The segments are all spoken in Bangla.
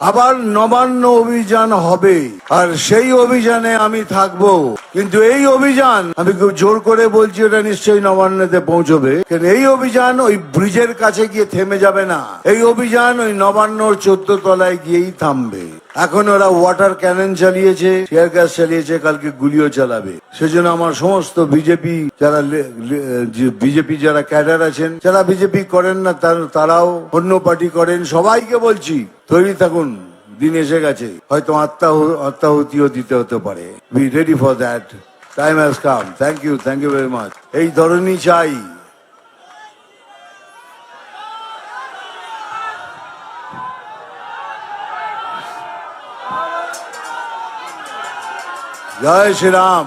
আবার নবান্ন অভিযান হবে। আর সেই অভিযানে আমি থাকব। কিন্তু এই অভিযান, আমি খুব জোর করে বলছি, ওটা নিশ্চয়ই নবান্নতে পৌঁছবে। এই অভিযান ওই ব্রিজের কাছে গিয়ে থেমে যাবে না। এই অভিযান ওই নবান্নর চোদ্দ তলায় গিয়েই থামবে। এখন ওরা ওয়াটার ক্যানন চালিয়েছে টিয়ার গ্যাস চালিয়েছে, কালকে গুলিও চালাবে। সেজন্য আমার সমস্ত বিজেপি যারা বিজেপি যারা ক্যাডার আছেন, যারা বিজেপি করেন না তারাও অন্য পার্টি করেন। সবাইকে বলছি, তৈরি থাকুন, দিন এসে গেছে। হয়তো আত্মাহু- আত্মাহুতিও দিতে হতে পারে। Be ready for that time has come thank you thank you very much এই ধরনই চাই। জয় শ্রীরাম।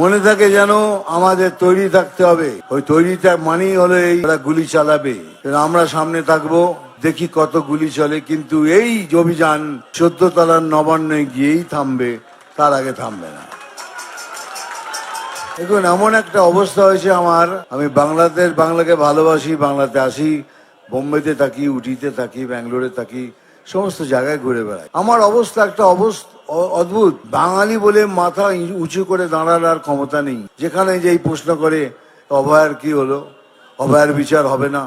মনে থাকে যেন আমাদের তৈরি থাকতে হবে। ওই তৈরিটা মানেই হলো এই গুলি চালাবে। আমরা সামনে থাকব, দেখি কত গুলি চলে, কিন্তু এই অভিযান চোদ্দ তলার নবান্নে গিয়েই থামবে, তার আগে থামবে না। দেখুন, এমন একটা অবস্থা হয়েছে আমার। আমি বাংলাদেশ বাংলাকে ভালোবাসি, বাংলাতে আসি, বোম্বেতে থাকি, উটিতে থাকি, ব্যাঙ্গালোরে থাকি। সমস্ত জায়গায় ঘুরে বেড়ায়। আমার অবস্থা একটা অবস্থা অদ্ভুত। বাঙালি বলে মাথা উঁচু করে দাঁড়ানোর ক্ষমতা নেই। যেখানে যে এই প্রশ্ন করে, অভয়ার কি হলো? অভয়ার বিচার হবে না?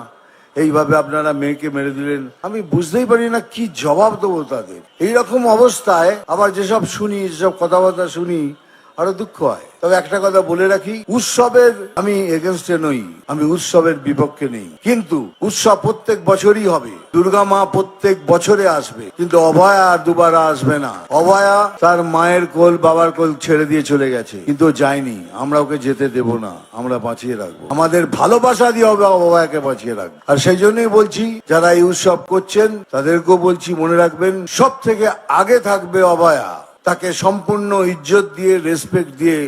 এইভাবে আপনারা মেয়েকে মেরে দিলেন। আমি বুঝতেই পারি না কি জবাব দেবো তাদের। এইরকম অবস্থায় আবার যেসব শুনি, যেসব কথাবার্তা শুনি আরও দুঃখ হয়। তবে একটা কথা বলে রাখি, উৎসবের আমি এগেনস্টে নই, আমি উৎসবের বিপক্ষে নেই। কিন্তু উৎসব প্রত্যেক বছরই হবে, দুর্গা মা প্রত্যেক বছরে আসবে, কিন্তু অভয়া আর দুবার আসবে না। অভয়া তার মায়ের কোল, বাবার কোল ছেড়ে দিয়ে চলে গেছে, কিন্তু যায়নি। আমরা ওকে যেতে দেব না, আমরা বাঁচিয়ে রাখব। আমাদের ভালোবাসা দিয়ে হবে অভয়াকে বাঁচিয়ে রাখব। আর সেই জন্যই বলছি, যারা এই উৎসব করছেন, তাদেরকেও বলছি, মনে রাখবেন সব থেকে আগে থাকবে অভয়া। তাকে সম্পূর্ণ ইজ্জত দিয়ে রেসপেক্ট দিয়ে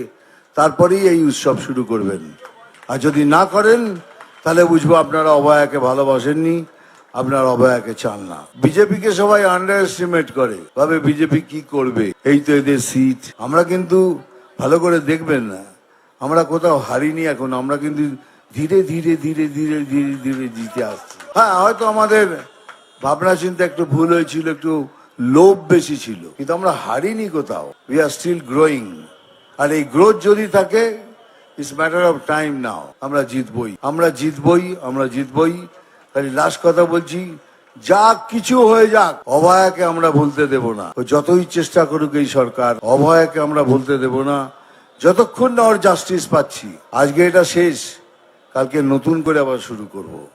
তারপরেই এই উৎসব শুরু করবেন। আর যদি না করেন, তাহলে বুঝব আপনারা অবয়াকে ভালোবাসেননি, আপনার অবয়াকে চান না। বিজেপিকে সবাই আন্ডার এস্টিমেট করে, ভাবে বিজেপি কি করবে। এই তো এদের সিট আমরা কিন্তু ভালো করে দেখবেন না। আমরা কোথাও হারিনি এখন, আমরা কিন্তু ধীরে ধীরে ধীরে ধীরে ধীরে ধীরে জিতে আসছি। হ্যাঁ হয়তো আমাদের ভাবনা চিন্তা একটু ভুল হয়েছিল, একটু লোভ বেশি ছিল। কিন্তু আমরা হারিনি কোথাও। উই আর স্টিল গ্রোয়িং আর এই গ্রোথ যদি থাকে it's matter of time now আমরা জিতবই। আমরা জিতবই আমরা জিতবই। খালি লাস্ট কথা বলছি, যা কিছু হয়ে যাক, অভয়াকে আমরা ভুলতে দেব না। যতই চেষ্টা করুক এই সরকার, অভয়াকে আমরা ভুলতে দেব না। যতক্ষণ না ওর জাস্টিস পাচ্ছি, আজকে এটা শেষ। কালকে নতুন করে আবার শুরু করব।